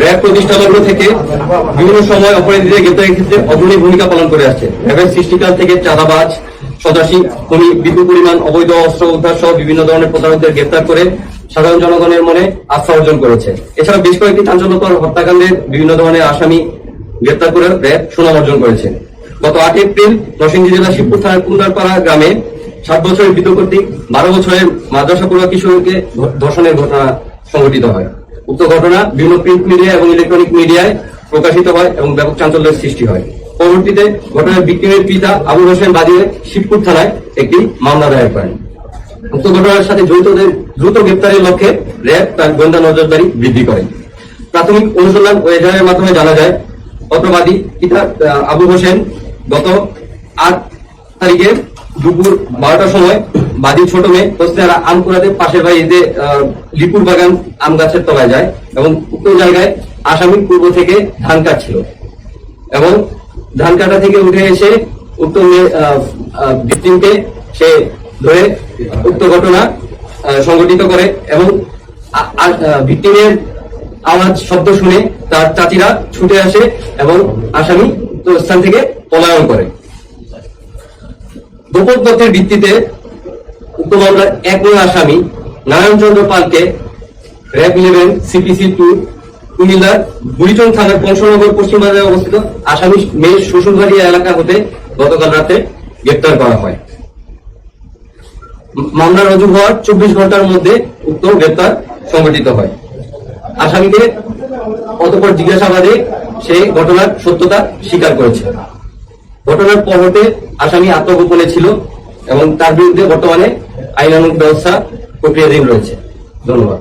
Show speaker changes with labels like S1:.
S1: RAB প্রতিষ্ঠালগ্ন থেকে বিভিন্ন সময় অপরাধীদের গ্রেপ্তারের ক্ষেত্রে অগ্রণী ভূমিকা পালন করে আসছে। র্যাবের সৃষ্টিকাল থেকে চাঁদাবাজ, সন্ত্রাসী, খনি, বিপুল পরিমাণ অবৈধ অস্ত্র উদ্ধার সহ বিভিন্ন ধরনের প্রতারকদের গ্রেপ্তার করে সাধারণ জনগণের মনে আস্থা অর্জন করেছে। এছাড়া বেশ কয়েকটি চাঞ্চল্যকর হত্যাকাণ্ডের বিভিন্ন ধরনের আসামি গ্রেপ্তার করে র্যাব সুনাম অর্জন করেছে। গত আট এপ্রিল নরসিংদী জেলা শিবপুর থানার কুন্দারপাড়া গ্রামে সাত বছরের কর্তৃক বারো বছরের মাদ্রাসা পড়ুয়া কিশোরকে ধর্ষণের ঘটনা সংঘটিত হয়। উক্ত ঘটনা বিভিন্ন প্রিন্ট মিডিয়া এবং ইলেকট্রনিক মিডিয়ায় প্রকাশিত হয় এবং ব্যাপক চাঞ্চল্যের সৃষ্টি হয়। পরবর্তীতে ঘটনার বিক্রিমের পিতা আবুল হোসেন বাজিয়ে শিবপুর থানায় একটি মামলা দায়ের করেন। উক্ত ঘটনার সাথে জড়িতদের দ্রুত গ্রেপ্তারের লক্ষ্যে র্যাব তার গোয়েন্দা নজরদারি বৃদ্ধি করে। প্রাথমিক অনুসন্ধান ও এজাহারের মাধ্যমে জানা যায় পত্রবাদী পিতা আবু হোসেন গত আট তারিখে দুপুর বারোটার সময় বাদী ছোট মেয়ে হোসনেরা আম কুড়াতে পাশের বাড়িতে আহ, লিপুর বাগান আম গাছের তলায় যায় এবং উক্ত জায়গায় আসামি পূর্ব থেকে ধান কাটছিল। এবং ধান কাটা থেকে উঠে এসে উক্ত ভিকটিমকে সে ধরে উক্ত ঘটনা সংঘটিত করে এবং ভিকটিমের আওয়াজ শব্দ শুনে তার চাচিরা ছুটে আসে এবং আসামি স্থান থেকে পলায়ন করে। গোপন তথ্যের ভিত্তিতে উক্ত মামলার এক আসামি নারায়ণচন্দ্র পালকে র্যাব ইলেভেন সিপিসি টু কুমিল্লার বুড়িচং থানার কংসনগর পশ্চিম বাজারে অবস্থিত আসামি মেয়ের শ্বশুরবাড়ি এলাকা হতে গতকাল রাতে গ্রেপ্তার করা হয়। মামলা রুজু হওয়ার চব্বিশ ঘণ্টার মধ্যে উক্ত গ্রেপ্তার সংঘটিত হয়। আসামিকে অতপর জিজ্ঞাসাবাদে সে ঘটনার সত্যতা স্বীকার করেছে। ঘটনার পরে আসামি আত্মগোপনে ছিল এবং তার বিরুদ্ধে বর্তমানে আইনানুগ ব্যবস্থা প্রক্রিয়াধীন রয়েছে। ধন্যবাদ।